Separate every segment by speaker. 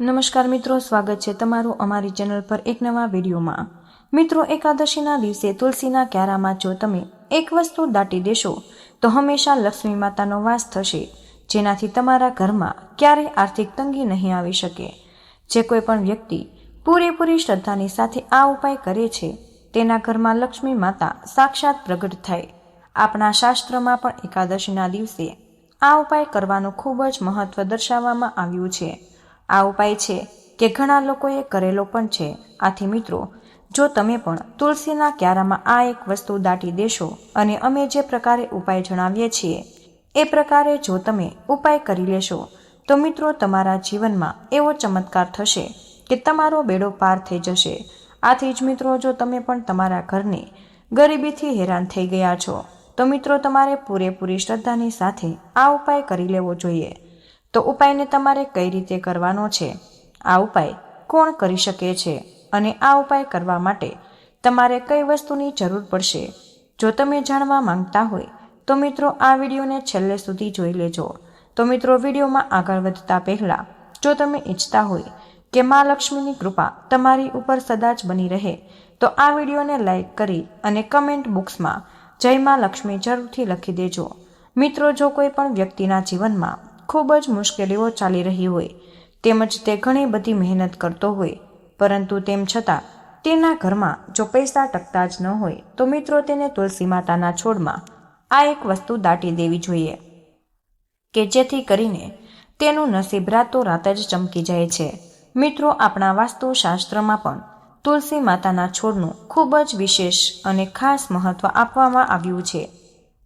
Speaker 1: નમસ્કાર મિત્રો, સ્વાગત છે તમારું અમારી ચેનલ પર એક નવા વિડીયોમાં. મિત્રો, એકાદશીના દિવસે તુલસીના ક્યારામાં જો તમે એક વસ્તુ દાટી દેશો, તો હંમેશા લક્ષ્મી માતાનો વાસ થશે, જેનાથી તમારા ઘરમાં ક્યારેય આર્થિક તંગી નહીં આવી શકે. જે કોઈ પણ વ્યક્તિ પૂરેપૂરી શ્રદ્ધાની સાથે આ ઉપાય કરે છે, તેના ઘરમાં લક્ષ્મી માતા સાક્ષાત પ્રગટ થાય. આપણા શાસ્ત્રમાં પણ એકાદશીના દિવસે આ ઉપાય કરવાનું ખૂબ જ મહત્વ દર્શાવવામાં આવ્યું છે. આ ઉપાય છે કે ઘણા લોકોએ કરેલો પણ છે. આથી મિત્રો, જો તમે પણ તુલસીના ક્યારામાં આ એક વસ્તુ દાટી દેશો અને અમે જે પ્રકારે ઉપાય જણાવીએ છીએ, એ પ્રકારે જો તમે ઉપાય કરી લેશો, તો મિત્રો તમારા જીવનમાં એવો ચમત્કાર થશે કે તમારો બેડો પાર થઈ જશે. આથી જ મિત્રો, જો તમે પણ તમારા ઘરને ગરીબીથી હેરાન થઈ ગયા છો, તો મિત્રો તમારે પૂરેપૂરી શ્રદ્ધાની સાથે આ ઉપાય કરી લેવો જોઈએ. તો ઉપાયને તમારે કઈ રીતે કરવાનો છે? આ ઉપાય કોણ કરી શકે છે? અને આ ઉપાય કરવા માટે તમારે કઈ વસ્તુની જરૂર પડશે? જો તમે જાણવા માંગતા હોય, તો મિત્રો આ વિડીયોને છેલ્લે સુધી જોઈ લેજો. તો મિત્રો વિડીયોમાં આગળ વધતા પહેલાં, જો તમે ઈચ્છતા હોય કે મા લક્ષ્મીની કૃપા તમારી ઉપર સદા જ બની રહે, તો આ વિડીયોને લાઈક કરી અને કમેન્ટ બોક્સમાં જય મા લક્ષ્મી જરૂરથી લખી દેજો. મિત્રો, જો કોઈ પણ વ્યક્તિના જીવનમાં ખૂબ જ મુશ્કેલીઓ ચાલી રહી હોય. તેમજ તે ઘણી બધી મહેનત કરતો હોય. પરંતુ તેમ છતાં, તેના ઘરમાં જો પૈસા ટકતા જ ન હોય, તો મિત્રો તેને તુલસી માતાના છોડમાં આ એક વસ્તુ દાટી દેવી જોઈએ. કે જેથી કરીને તેનું નસીબ રાતો રાત જ ચમકી જાય છે. મિત્રો, આપણા વાસ્તુશાસ્ત્રમાં પણ તુલસી માતાના છોડનું ખૂબ જ વિશેષ અને ખાસ મહત્વ આપવામાં આવ્યું છે.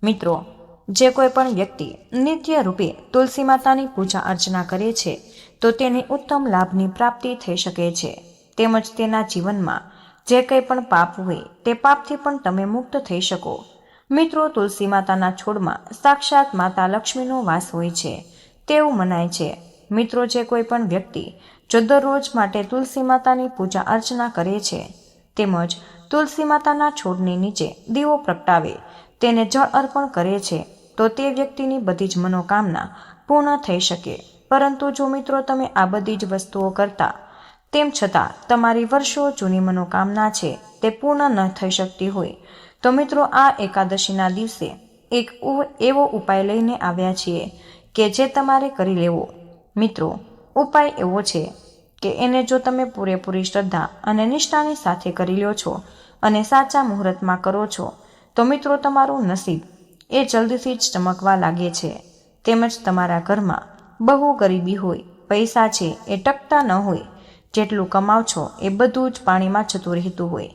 Speaker 1: મિત્રો જે કોઈ પણ વ્યક્તિ નિત્ય રૂપે તુલસી માતાની પૂજા અર્ચના કરે છે, તો તેની ઉત્તમ લાભની પ્રાપ્તિ થઈ શકે છે. તેમજ તેના જીવનમાં જે કંઈ પણ પાપ હોય, તે પાપથી પણ તમે મુક્ત થઈ શકો. મિત્રો, તુલસી માતાના છોડમાં સાક્ષાત માતા લક્ષ્મીનો વાસ હોય છે. તેવું મનાય છે. મિત્રો, જે કોઈ પણ વ્યક્તિ જો દરરોજ માટે તુલસી માતાની પૂજા અર્ચના કરે છે, તેમજ તુલસી માતાના છોડની નીચે દીવો પ્રગટાવે, તેને જળ અર્પણ કરે છે તો તે વ્યક્તિની બધી જ મનોકામના પૂર્ણ થઈ શકે. પરંતુ જો મિત્રો તમે આ બધી જ વસ્તુઓ કરતા, તેમ છતાં તમારી વર્ષો જૂની મનોકામના છે, તે પૂર્ણ ન થઈ શકતી હોય, તો મિત્રો આ એકાદશીના દિવસે એક એવો ઉપાય લઈને આવ્યા છીએ કે જે તમારે કરી લેવો. મિત્રો, ઉપાય એવો છે કે એને જો તમે પૂરેપૂરી શ્રદ્ધા અને નિષ્ઠાની સાથે કરી લ્યો છો અને સાચા મુહૂર્તમાં કરો છો, તો મિત્રો તમારું નસીબ એ જલ્દીથી જ ચમકવા લાગે છે. તેમજ તમારા ઘરમાં બહુ ગરીબી હોય, પૈસા છે એ ટકતા ન હોય. જેટલું કમાવ છો એ બધું જ પાણીમાં જતું રહેતું હોય.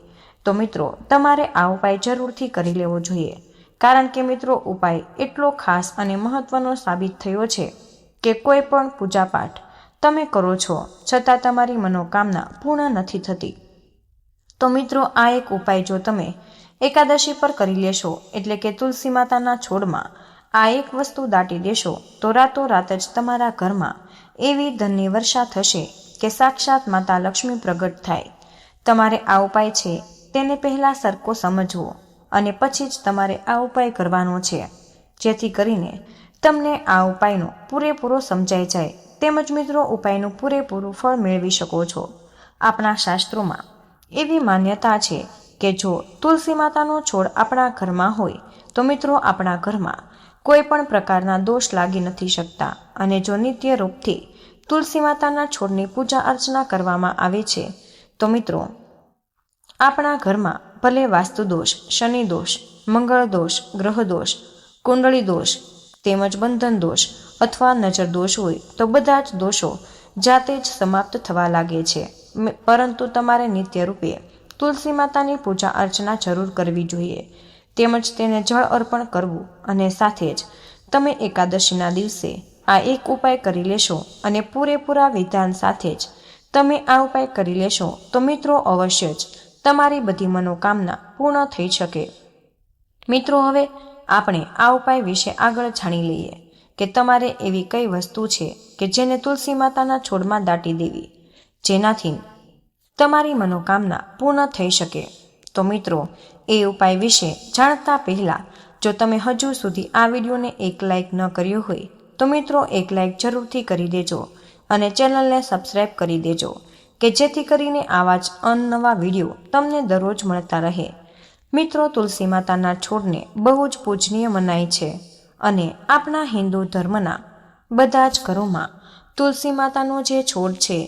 Speaker 1: તો મિત્રો, તમારે આ ઉપાય જરૂરથી કરી લેવો જોઈએ. કારણ કે મિત્રો, ઉપાય એટલો ખાસ અને મહત્વનો સાબિત થયો છે કે કોઈ પણ પૂજાપાઠ તમે કરો છો, છતાં તમારી મનોકામના પૂર્ણ નથી થતી. તો મિત્રો, આ એક ઉપાય જો તમે એકાદશી પર કરી લેશો, એટલે કે તુલસી માતાના છોડમાં આ એક વસ્તુ દાટી દેશો, તો રાતોરાત જ તમારા ઘરમાં એવી ધનની વર્ષા થશે કે સાક્ષાત માતા લક્ષ્મી પ્રગટ થાય. તમારે આ ઉપાય છે, તેને પહેલાં સરખો સમજવો અને પછી જ તમારે આ ઉપાય કરવાનો છે. જેથી કરીને તમને આ ઉપાયનો પૂરેપૂરો સમજાઈ જાય. તેમજ મિત્રો, ઉપાયનું પૂરેપૂરું ફળ મેળવી શકો છો. આપણા શાસ્ત્રોમાં એવી માન્યતા છે કે જો તુલસી માતાનો છોડ આપણા ઘરમાં હોય, તો મિત્રો આપણા ઘરમાં કોઈ પણ પ્રકારના દોષ લાગી નથી શકતા. અને જો નિત્ય રૂપથી તુલસી માતાના છોડની પૂજા અર્ચના કરવામાં આવે છે, તો મિત્રો, આપણા ઘરમાં ભલે વાસ્તુ દોષ, શનિ દોષ, મંગળ દોષ, ગ્રહ દોષ, કુંડળી દોષ, તેમજ બંધન દોષ અથવા નજર દોષ હોય, તો બધા જ દોષો જાતે જ સમાપ્ત થવા લાગે છે. પરંતુ તમારે નિત્ય રૂપે તુલસી માતાની પૂજા અર્ચના જરૂર કરવી જોઈએ. તેમજ તેને જળ અર્પણ કરવું અને સાથે જ તમે એકાદશીના દિવસે આ એક ઉપાય કરી લેશો અને પૂરેપૂરા વિધાન સાથે જ તમે આ ઉપાય કરી લેશો તો મિત્રો અવશ્ય જ તમારી બધી મનોકામના પૂર્ણ થઈ શકે. મિત્રો હવે આપણે આ ઉપાય વિશે આગળ જાણી લઈએ કે તમારે એવી કઈ વસ્તુ છે કે જેને તુલસી માતાના છોડમાં દાટી દેવી? જેનાથી તમારી મનોકામના પૂર્ણ થઈ શકે. તો મિત્રો, એ ઉપાય વિશે જાણતા પહેલાં, જો તમે હજુ સુધી આ વિડીયોને એક લાઇક ન કર્યો હોય, તો મિત્રો એક લાઇક જરૂરથી કરી દેજો અને ચેનલને સબસ્ક્રાઈબ કરી દેજો, કે જેથી કરીને આવા જ અનનવા વીડિયો તમને દરરોજ મળતા રહે. મિત્રો, તુલસી માતાના છોડને બહુ જ પૂજનીય મનાય છે અને આપણા હિન્દુ ધર્મના બધા જ ઘરોમાં તુલસી માતાનો જે છોડ છે,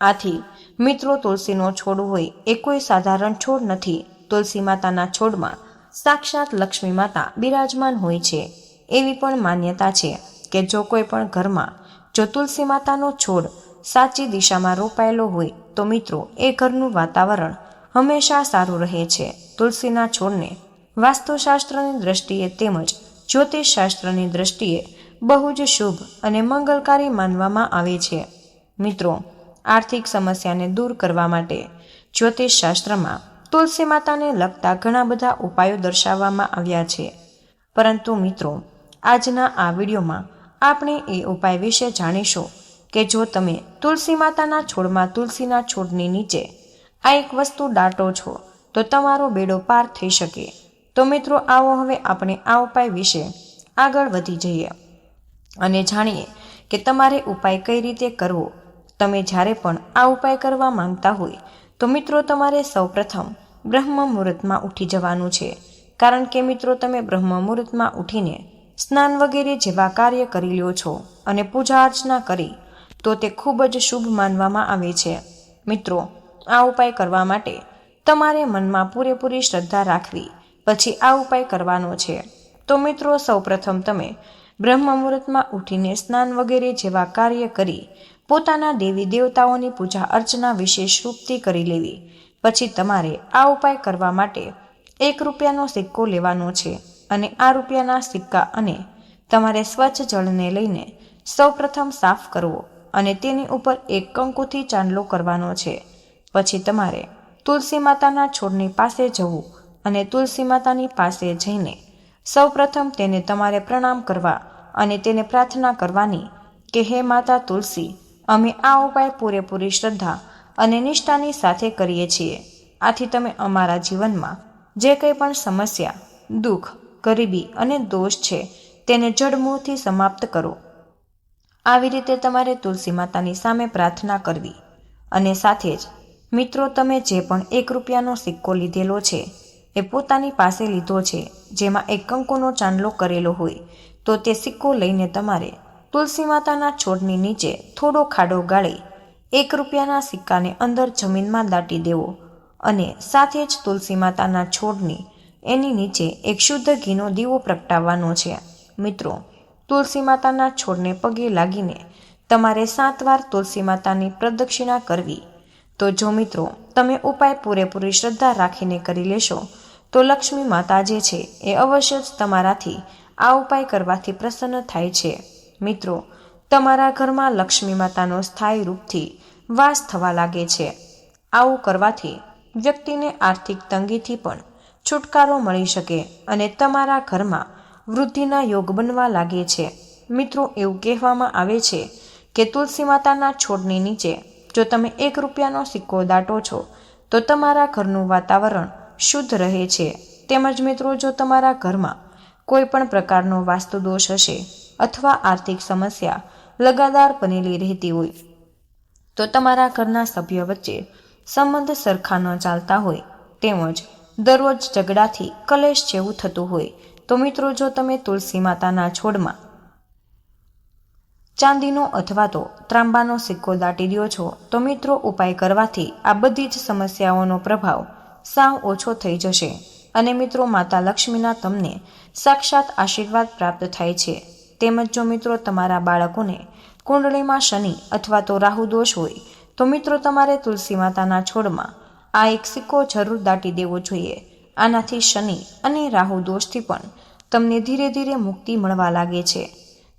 Speaker 1: આથી મિત્રો તુલસીનો છોડ હોય એ કોઈ સાધારણ છોડ નથી. તુલસી માતાના છોડમાં સાક્ષાત લક્ષ્મી માતા બિરાજમાન હોય છે. એવી પણ માન્યતા છે કે જો કોઈ પણ ઘરમાં જો તુલસી માતાનો છોડ સાચી દિશામાં રોપાયેલો હોય તો મિત્રો એ ઘરનું વાતાવરણ હંમેશા સારું રહે છે. તુલસીના છોડને વાસ્તુશાસ્ત્રની દ્રષ્ટિએ તેમજ જ્યોતિષશાસ્ત્રની દ્રષ્ટિએ બહુ જ શુભ અને મંગલકારી માનવામાં આવે છે. મિત્રો આર્થિક સમસ્યાને દૂર કરવા માટે જ્યોતિષશાસ્ત્રમાં તુલસી માતાને લગતા ઘણા બધા ઉપાયો દર્શાવવામાં આવ્યા છે. પરંતુ મિત્રો, આજના આ વિડીયોમાં આપણે એ ઉપાય વિશે જાણીશું કે જો તમે તુલસી માતાના છોડમાં તુલસીના છોડની નીચે આ એક વસ્તુ દાટો છો, તો તમારો બેડો પાર થઈ શકે. તો મિત્રો, આવો હવે આપણે આ ઉપાય વિશે આગળ વધી જઈએ અને જાણીએ કે તમારે ઉપાય કઈ રીતે કરવો તમે જ્યારે પણ આ ઉપાય કરવા માંગતા હોય, તો મિત્રો તમારે સૌપ્રથમ બ્રહ્મ મુહૂર્તમાં ઉઠી જવાનું છે. કારણ કે મિત્રો, તમે બ્રહ્મ મુહૂર્તમાં ઉઠીને સ્નાન વગેરે જેવા કાર્ય કરી લ્યો છો અને પૂજા અર્ચના કરી, તો તે ખૂબ જ શુભ માનવામાં આવે છે. મિત્રો, આ ઉપાય કરવા માટે તમારે મનમાં પૂરેપૂરી શ્રદ્ધા રાખવી, પછી આ ઉપાય કરવાનો છે. તો મિત્રો, સૌપ્રથમ તમે બ્રહ્મ મુહૂર્તમાં ઉઠીને સ્નાન વગેરે જેવા કાર્ય કરી પોતાના દેવી દેવતાઓની પૂજા અર્ચના વિશેષ રૂપથી કરી લેવી. પછી તમારે આ ઉપાય કરવા માટે એક રૂપિયાનો સિક્કો લેવાનો છે અને આ રૂપિયાના સિક્કા અને તમારે સ્વચ્છ જળને લઈને સૌપ્રથમ સાફ કરવો અને તેની ઉપર એક કંકુથી ચાંદલો કરવાનો છે. પછી તમારે તુલસી માતાના છોડની પાસે જવું અને તુલસી માતાની પાસે જઈને સૌપ્રથમ તેને તમારે પ્રણામ કરવા અને તેને પ્રાર્થના કરવાની કે, હે માતા તુલસી અમે આ ઉપાય પૂરેપૂરી શ્રદ્ધા અને નિષ્ઠાની સાથે કરીએ છીએ. આથી તમે અમારા જીવનમાં જે કંઈ પણ સમસ્યા, દુઃખ, ગરીબી અને દોષ છે, તેને જડમૂળથી સમાપ્ત કરો. આવી રીતે તમારે તુલસી માતાની સામે પ્રાર્થના કરવી. અને સાથે જ, મિત્રો, તમે જે પણ એક રૂપિયાનો સિક્કો લીધેલો છે, એ પોતાની પાસે લીધો છે, જેમાં એક કંકુનો ચાંદલો કરેલો હોય, તો તે સિક્કો લઈને તમારે તુલસી માતાના છોડની નીચે થોડો ખાડો ગાળી, એક રૂપિયાના સિક્કાને અંદર જમીનમાં દાટી દેવો અને સાથે જ તુલસી માતાના છોડની એની નીચે એક શુદ્ધ ઘીનો દીવો પ્રગટાવવાનો છે. મિત્રો, તુલસી માતાના છોડને પગે લાગીને તમારે સાત વાર તુલસી માતાની પ્રદક્ષિણા કરવી. તો જો મિત્રો, તમે ઉપાય પૂરેપૂરી શ્રદ્ધા રાખીને કરી લેશો, તો લક્ષ્મી માતા જે છે એ અવશ્ય જ તમારાથી આ ઉપાય કરવાથી પ્રસન્ન થાય છે. મિત્રો, તમારા ઘરમાં લક્ષ્મી માતાનો સ્થાયી રૂપથી વાસ થવા લાગે છે. આવું કરવાથી વ્યક્તિને આર્થિક તંગીથી પણ છુટકારો મળી શકે અને તમારા ઘરમાં વૃદ્ધિના યોગ બનવા લાગે છે. મિત્રો, એવું કહેવામાં આવે છે કે તુલસી માતાના છોડની નીચે જો તમે એક રૂપિયાનો સિક્કો દાટો છો, તો તમારા ઘરનું વાતાવરણ શુદ્ધ રહે છે. તેમજ મિત્રો, જો તમારા ઘરમાં કોઈ પણ પ્રકારનો વાસ્તુ દોષ હશે અથવા આર્થિક સમસ્યા લગાતાર બનેલી રહેતી હોય. તો તમારા ઘરના સભ્ય વચ્ચે સંબંધ સરખા ન ચાલતા હોય, તેમજ દરરોજ ઝઘડાથી કલેશ જેવું થતું હોય, તો મિત્રો જો તમે તુલસી માતાના છોડમાં ચાંદીનો અથવા તો ત્રાંબાનો સિક્કો દાટી દો છો, તો મિત્રો ઉપાય કરવાથી આ બધી જ સમસ્યાઓનો પ્રભાવ સાવ ઓછો થઈ જશે. અને મિત્રો માતા લક્ષ્મીના તમને સાક્ષાત આશીર્વાદ પ્રાપ્ત થાય છે. તેમજ જો મિત્રો તમારા બાળકોને કુંડળીમાં શનિ અથવા તો રાહુ દોષ હોય, તો મિત્રો તમારે તુલસી માતાના છોડમાં આ એક સિક્કો જરૂર દાટી દેવો જોઈએ. આનાથી શનિ અને રાહુ દોષથી પણ તમને ધીરે ધીરે મુક્તિ મળવા લાગે છે.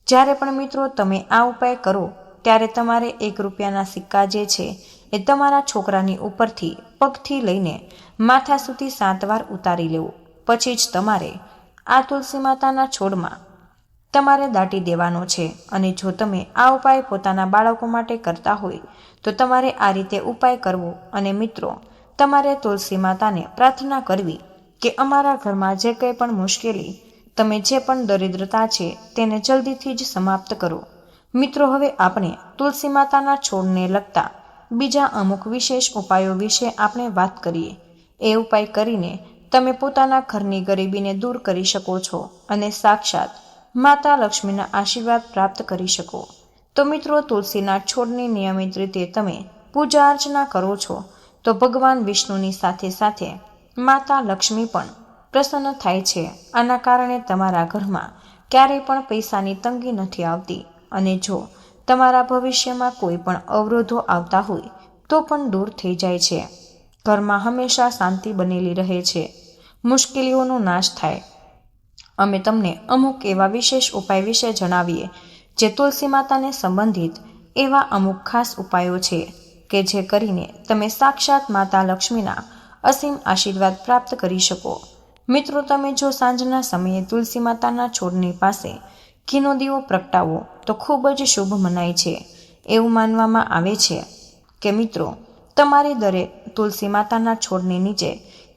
Speaker 1: જ્યારે પણ મિત્રો તમે આ ઉપાય કરો, ત્યારે તમારે એક રૂપિયાના સિક્કા જે છે, એ તમારા છોકરાની ઉપરથી, પગથી લઈને માથા સુધી સાત વાર ઉતારી લેવો. પછી જ તમારે આ તુલસી માતાના છોડમાં તમારે દાટી દેવાનો છે અને જો તમે આ ઉપાય પોતાના બાળકો માટે કરતા હોય, તો તમારે આ રીતે ઉપાય કરવો. અને મિત્રો, તમારે તુલસી માતાને પ્રાર્થના કરવી કે અમારા ઘરમાં જે કંઈ પણ મુશ્કેલી, તમે જે પણ દરિદ્રતા છે, તેને જલ્દીથી જ સમાપ્ત કરો. મિત્રો, હવે આપણે તુલસી માતાના છોડને લગતા બીજા અમુક વિશેષ ઉપાયો વિશે આપણે વાત કરીએ. એ ઉપાય કરીને તમે પોતાના ઘરની ગરીબીને દૂર કરી શકો છો અને સાક્ષાત માતા લક્ષ્મીના આશીર્વાદ પ્રાપ્ત કરી શકો. તો મિત્રો, તુલસીના છોડની નિયમિત રીતે તમે પૂજા અર્ચના કરો છો, તો ભગવાન વિષ્ણુની સાથે સાથે માતા લક્ષ્મી પણ પ્રસન્ન થાય છે. આના કારણે તમારા ઘરમાં ક્યારેય પણ પૈસાની તંગી નથી આવતી. અને જો તમારા ભવિષ્યમાં કોઈ પણ અવરોધો આવતા હોય, તો પણ દૂર થઈ જાય છે. ઘરમાં હંમેશા શાંતિ બનેલી રહે છે. મુશ્કેલીઓનો નાશ થાય. અમે તમને અમુક એવા વિશેષ ઉપાય વિશે જણાવીએ, જે તુલસી માતાને સંબંધિત એવા અમુક ખાસ ઉપાયો છે, કે જે કરીને તમે સાક્ષાત માતા લક્ષ્મીના અસીમ આશીર્વાદ પ્રાપ્ત કરી શકો. મિત્રો, તમે જો સાંજના સમયે તુલસી માતાના છોડની પાસે ઘીનો દીવો પ્રગટાવો, તો ખૂબ જ શુભ મનાય છે. એવું માનવામાં આવે છે કે મિત્રો, તમારે દરેક તુલસી માતાના છોડની નીચે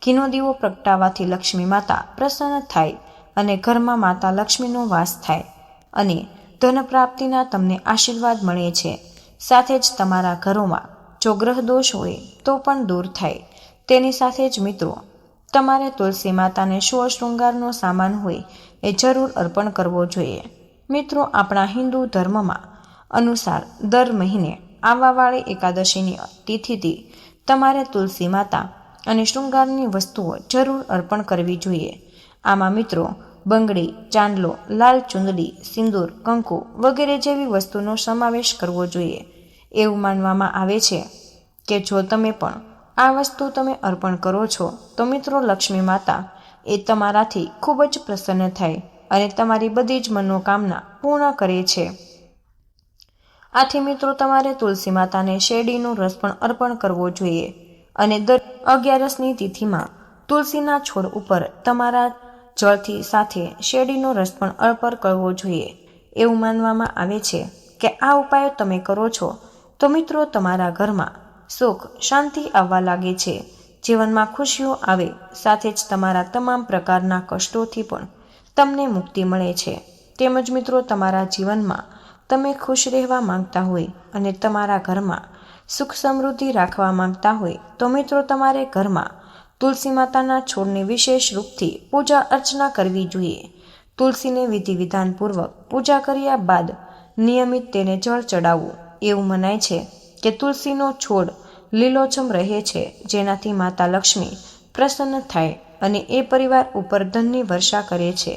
Speaker 1: ઘીનો દીવો પ્રગટાવવાથી લક્ષ્મી માતા પ્રસન્ન થાય અને ઘરમાં માતા લક્ષ્મીનો વાસ થાય. અને ધન પ્રાપ્તિના તમને આશીર્વાદ મળે છે. સાથે જ તમારા ઘરોમાં જો ગ્રહ દોષ હોય, તો પણ દૂર થાય. તેની સાથે જ મિત્રો, તમારે તુલસી માતાને શો શૃંગારનો સામાન હોય, એ જરૂર અર્પણ કરવો જોઈએ. મિત્રો, આપણા હિન્દુ ધર્મમાં અનુસાર દર મહિને આવવાવાળી એકાદશીની તિથિથી તમારે તુલસી માતા અને શૃંગારની વસ્તુઓ જરૂર અર્પણ કરવી જોઈએ. આમાં મિત્રો બંગડી, ચાંદલો, લાલ ચુંદડી, સિંદૂર, કંકુ વગેરે જેવી વસ્તુનો સમાવેશ કરવો જોઈએ. એવું માનવામાં આવે છે કે જો તમે પણ આ વસ્તુ તમે અર્પણ કરો છો, તો મિત્રો લક્ષ્મી માતા એ તમારાથી ખૂબ જ પ્રસન્ન થાય અને તમારી બધી જ મનોકામના પૂર્ણ કરે છે. આથી મિત્રો તમારે તુલસી માતાને શેરડીનો રસ પણ અર્પણ કરવો જોઈએ અને દર અગિયારસની તિથિમાં તુલસીના છોડ ઉપર તમારા જળથી સાથે શેરડીનો રસ પણ અર્પણ કરવો જોઈએ. એવું માનવામાં આવે છે કે આ ઉપાયો તમે કરો છો તો મિત્રો તમારા ઘરમાં સુખ શાંતિ આવવા લાગે છે. જીવનમાં ખુશીઓ આવે સાથે જ તમારા તમામ પ્રકારના કષ્ટોથી પણ તમને મુક્તિ મળે છે. તેમજ મિત્રો તમારા જીવનમાં તમે ખુશ રહેવા માંગતા હોય અને તમારા ઘરમાં સુખ સમૃદ્ધિ રાખવા માંગતા હોય તો મિત્રો તમારે ઘરમાં તુલસી માતાના છોડની વિશેષ રૂપથી પૂજા અર્ચના કરવી જોઈએ. તુલસીને વિધિ વિધાનપૂર્વક પૂજા કર્યા બાદ નિયમિત તેને જળ ચડાવવું એવું મનાય છે કે તુલસીનો છોડ લીલોછમ રહે છે, જેનાથી માતા લક્ષ્મી પ્રસન્ન થાય અને એ પરિવાર ઉપર ધનની વર્ષા કરે છે.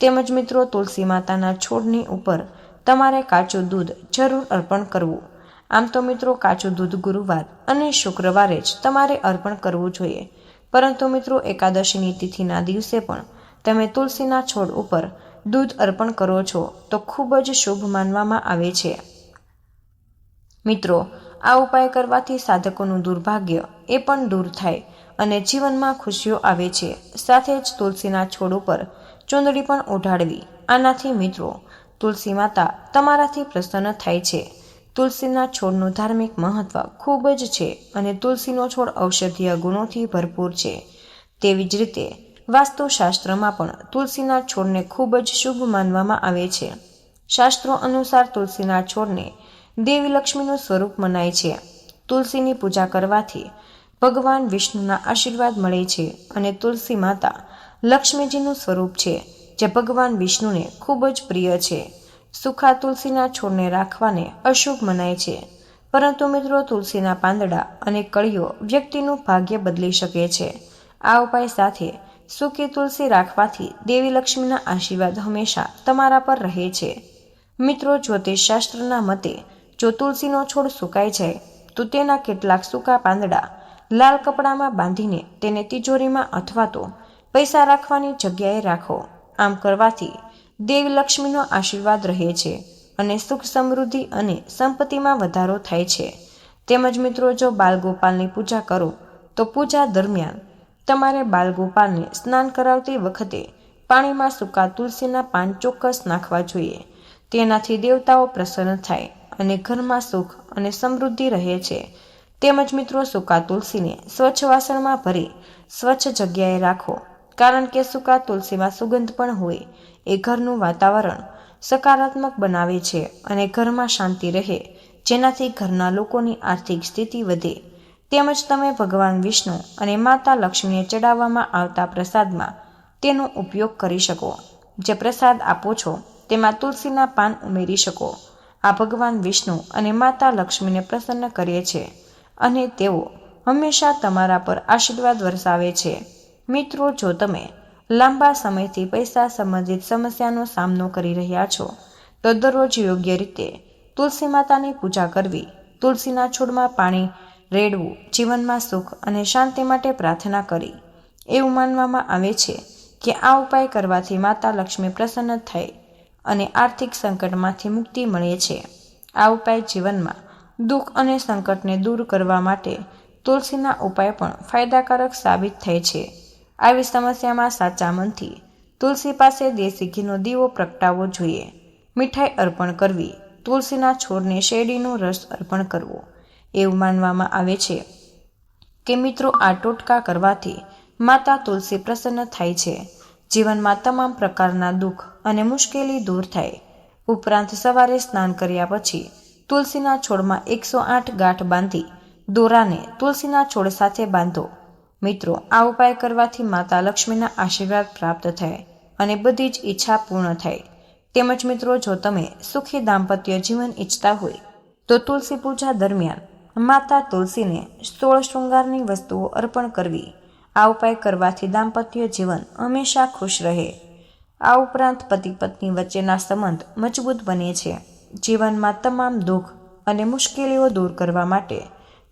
Speaker 1: તેમજ મિત્રો, તુલસી માતાના છોડની ઉપર તમારે કાચું દૂધ જરૂર અર્પણ કરવું. આમ તો મિત્રો, કાચું દૂધ ગુરુવાર અને શુક્રવારે જ તમારે અર્પણ કરવું જોઈએ. પરંતુ મિત્રો, એકાદશીની તિથિના દિવસે પણ તમે તુલસીના છોડ ઉપર દૂધ અર્પણ કરો છો, તો ખૂબ જ શુભ માનવામાં આવે છે. મિત્રો, આ ઉપાય કરવાથી સાધકોનું દુર્ભાગ્ય એ પણ દૂર થાય અને જીવનમાં ખુશીઓ આવે છે. સાથે જ તુલસીના છોડ ઉપર ચૂંદડી પણ ઓઢાડવી આનાથી મિત્રો, તુલસી માતા તમારાથી પ્રસન્ન થાય છે. તુલસીના છોડનું ધાર્મિક મહત્વ ખૂબ જ છે અને તુલસીનો છોડ ઔષધીય ગુણોથી ભરપૂર છે. તેવી જ રીતે, વાસ્તુશાસ્ત્રમાં પણ તુલસીના છોડને ખૂબ જ શુભ માનવામાં આવે છે. શાસ્ત્રો અનુસાર તુલસીના છોડને દેવી લક્ષ્મીનું સ્વરૂપ મનાય છે. તુલસીની પૂજા કરવાથી ભગવાન વિષ્ણુના આશીર્વાદ મળે છે અને તુલસી માતા લક્ષ્મીજીનું સ્વરૂપ છે, જે ભગવાન વિષ્ણુને ખૂબ જ પ્રિય છે. સુખા તુલસીના છોડને રાખવાને અશુભ મનાય છે. પરંતુ મિત્રો, તુલસીના પાંદડા અને કળીઓ વ્યક્તિનું ભાગ્ય બદલી શકે છે. આ ઉપાય સાથે સૂકી તુલસી રાખવાથી દેવી લક્ષ્મીના આશીર્વાદ હંમેશા તમારા પર રહે છે. મિત્રો, જ્યોતિષશાસ્ત્રના મતે, જો તુલસીનો છોડ સુકાઈ જાય, તો તેના કેટલાક સૂકા પાંદડા લાલ કપડામાં બાંધીને તેને તિજોરીમાં અથવા તો પૈસા રાખવાની જગ્યાએ રાખો. આમ કરવાથી દેવી લક્ષ્મીનો આશીર્વાદ રહે છે અને સુખ સમૃદ્ધિ અને સંપત્તિમાં વધારો થાય છે. તેમજ મિત્રો, જો બાલગોપાલની પૂજા કરો, તો પૂજા દરમિયાન તમારે બાલગોપાલને સ્નાન કરાવતી વખતે પાણીમાં સૂકા તુલસીના પાન ચોક્કસ નાખવા જોઈએ. તેનાથી દેવતાઓ પ્રસન્ન થાય અને ઘરમાં સુખ અને સમૃદ્ધિ રહે છે. તેમજ મિત્રો, સૂકા તુલસીને સ્વચ્છ વાસણમાં ભરી સ્વચ્છ જગ્યાએ રાખો. કારણ કે સૂકા તુલસીમાં સુગંધ પણ હોય. એ ઘરનું વાતાવરણ સકારાત્મક બનાવે છે અને ઘરમાં શાંતિ રહે, જેનાથી ઘરના લોકોની આર્થિક સ્થિતિ વધે. તેમજ તમે ભગવાન વિષ્ણુ અને માતા લક્ષ્મીને ચડાવવામાં આવતા પ્રસાદમાં તેનો ઉપયોગ કરી શકો. જે પ્રસાદ આપો છો, તેમાં તુલસીના પાન ઉમેરી શકો. આ ભગવાન વિષ્ણુ અને માતા લક્ષ્મીને પ્રસન્ન કરે છે અને તેઓ હંમેશા તમારા પર આશીર્વાદ વરસાવે છે. મિત્રો, જો તમે લાંબા સમયથી પૈસા સંબંધિત સમસ્યાનો સામનો કરી રહ્યા છો, તો દરરોજ યોગ્ય રીતે તુલસી માતાની પૂજા કરવી, તુલસીના છોડમાં પાણી રેડવું, જીવનમાં સુખ અને શાંતિ માટે પ્રાર્થના કરી, એવું માનવામાં આવે છે કે આ ઉપાય કરવાથી માતા લક્ષ્મી પ્રસન્ન થાય અને આર્થિક સંકટમાંથી મુક્તિ મળે છે. આ ઉપાય જીવનમાં દુઃખ અને સંકટને દૂર કરવા માટે તુલસીના ઉપાય પણ ફાયદાકારક સાબિત થાય છે. આવી સમસ્યામાં સાચા મનથી તુલસી પાસે દેશી ઘીનો દીવો પ્રગટાવવો જોઈએ. મીઠાઈ અર્પણ કરવી. તુલસીના છોડને શેરડીનો રસ અર્પણ કરવો. એવું માનવામાં આવે છે કે મિત્રો, આ ટોટકા કરવાથી માતા તુલસી પ્રસન્ન થાય છે. જીવનમાં તમામ પ્રકારના દુઃખ અને મુશ્કેલી દૂર થાય. ઉપરાંત સવારે સ્નાન કર્યા પછી તુલસીના છોડમાં એકસો આઠ ગાંઠ બાંધી દોરાને તુલસીના છોડ સાથે બાંધો. મિત્રો, આ ઉપાય કરવાથી માતા લક્ષ્મીના આશીર્વાદ પ્રાપ્ત થાય અને બધી જ ઈચ્છા પૂર્ણ થાય. તેમજ મિત્રો, જો તમે સુખી દાંપત્ય જીવન ઈચ્છતા હોય, તો તુલસી પૂજા દરમિયાન માતા તુલસીને સોળ શૃંગારની વસ્તુઓ અર્પણ કરવી. આ ઉપાય કરવાથી દાંપત્ય જીવન હંમેશા ખુશ રહે. આ ઉપરાંત પતિ પત્ની વચ્ચેના સંબંધ મજબૂત બને છે. જીવનમાં તમામ દુઃખ અને મુશ્કેલીઓ દૂર કરવા માટે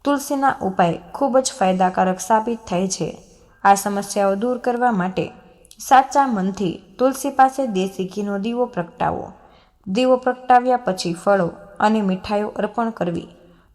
Speaker 1: તુલસીના ઉપાય ખૂબ જ ફાયદાકારક સાબિત થાય છે. આ સમસ્યાઓ દૂર કરવા માટે સાચા મનથી તુલસી પાસે દેશી ઘીનો દીવો પ્રગટાવો. દીવો પ્રગટાવ્યા પછી ફળો અને મીઠાઈઓ અર્પણ કરવી.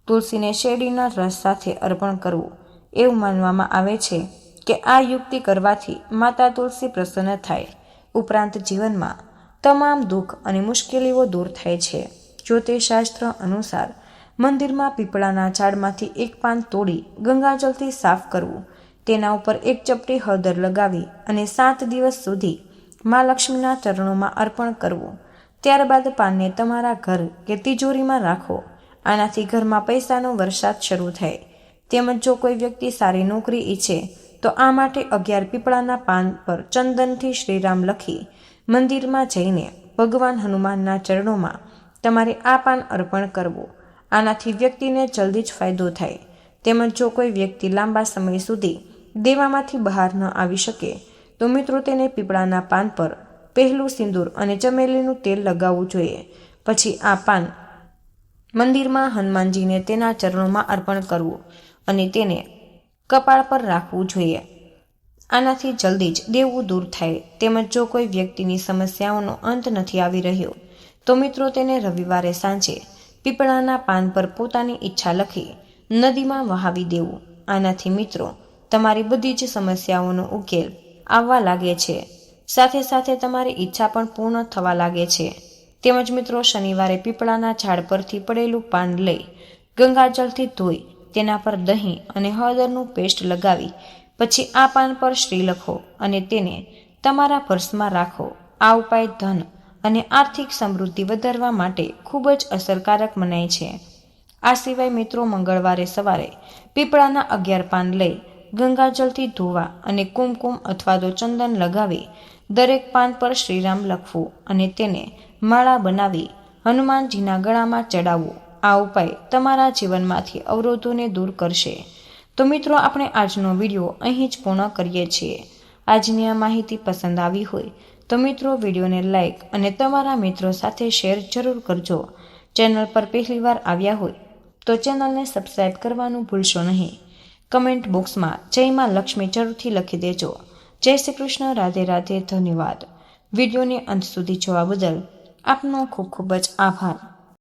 Speaker 1: તુલસીને શેરડીના રસ સાથે અર્પણ કરવું. એવું માનવામાં આવે છે કે આ યુક્તિ કરવાથી માતા તુલસી પ્રસન્ન થાય. ઉપરાંત જીવનમાં તમામ દુઃખ અને મુશ્કેલીઓ દૂર થાય છે. જ્યોતિષશાસ્ત્ર અનુસાર મંદિરમાં પીપળાના ઝાડમાંથી એક પાન તોડી ગંગાજલથી સાફ કરવું. તેના ઉપર એક ચપટી હળદર લગાવી અને સાત દિવસ સુધી મા લક્ષ્મીના ચરણોમાં અર્પણ કરવું. ત્યારબાદ પાનને તમારા ઘર કે તિજોરીમાં રાખો. આનાથી ઘરમાં પૈસાનો વરસાદ શરૂ થાય. તેમજ જો કોઈ વ્યક્તિ સારી નોકરી ઈચ્છે, તો આ માટે અગિયાર પીપળાના પાન પર ચંદનથી શ્રીરામ લખી મંદિરમાં જઈને ભગવાન હનુમાનના ચરણોમાં તમારે આ પાન અર્પણ કરવું. આનાથી વ્યક્તિને જલ્દી જ ફાયદો થાય. તેમજ જો કોઈ વ્યક્તિ લાંબા સમય સુધી દેવામાંથી બહાર ન આવી શકે, તો મિત્રો તેને પીપળાના પાન પર પહેલું સિંદૂર અને ચમેલીનું તેલ લગાવવું જોઈએ. પછી આ પાન મંદિરમાં હનુમાનજીને તેના ચરણોમાં અર્પણ કરવું અને તેને કપાળ પર રાખવું જોઈએ. આનાથી જલ્દી જ દેવું દૂર થાય. તેમજ જો કોઈ વ્યક્તિની સમસ્યાઓનો અંત નથી આવી રહ્યો, તો મિત્રો તેને રવિવારે સાંજે પીપળાના પાન પર પોતાની ઈચ્છા લખી, નદીમાં વહાવી દેવું. આનાથી મિત્રો, તમારી બધી જ સમસ્યાઓનો ઉકેલ આવવા લાગે છે. સાથે સાથે તમારી ઈચ્છા પણ પૂર્ણ થવા લાગે છે. તેમજ મિત્રો, શનિવારે પીપળાના ઝાડ પરથી પડેલું પાન લઈ ગંગાજળથી ધોઈ, તેના પર દહીં અને હળદરનું પેસ્ટ લગાવી, પછી આ પાન પર શ્રી લખો અને તેને તમારા પર્સમાં રાખો. આ ઉપાય ધન અને આર્થિક સમૃદ્ધિ વધારવા માટે ખૂબ જ અસરકારક મનાય છે. આ સિવાય મિત્રો મંગળવારે સવારે પીપળાના અગિયાર પાન લઈ ગંગાજળથી ધોવા અને કુમકુમ અથવા તો ચંદન લગાવી દરેક પાન પર શ્રીરામ લખવું અને તેને માળા બનાવી હનુમાનજીના ગળામાં ચડાવવું. આ ઉપાય તમારા જીવનમાંથી અવરોધોને દૂર કરશે. તો મિત્રો, આપણે આજનો વીડિયો અહીં જ પૂર્ણ કરીએ છીએ. આજની આ માહિતી પસંદ આવી હોય તો મિત્રો, વિડીયોને લાઇક અને તમારા મિત્રો સાથે શેર જરૂર કરજો. ચેનલ પર પહેલીવાર આવ્યા હોય, તો ચેનલને સબસ્ક્રાઈબ કરવાનું ભૂલશો નહીં. કમેન્ટ બોક્સમાં જયમાં લક્ષ્મી જરૂરથી લખી દેજો. જય શ્રી કૃષ્ણ, રાધે રાધે, ધન્યવાદ. વિડીયોને અંત સુધી જોવા બદલ આપનો ખૂબ ખૂબ જ આભાર.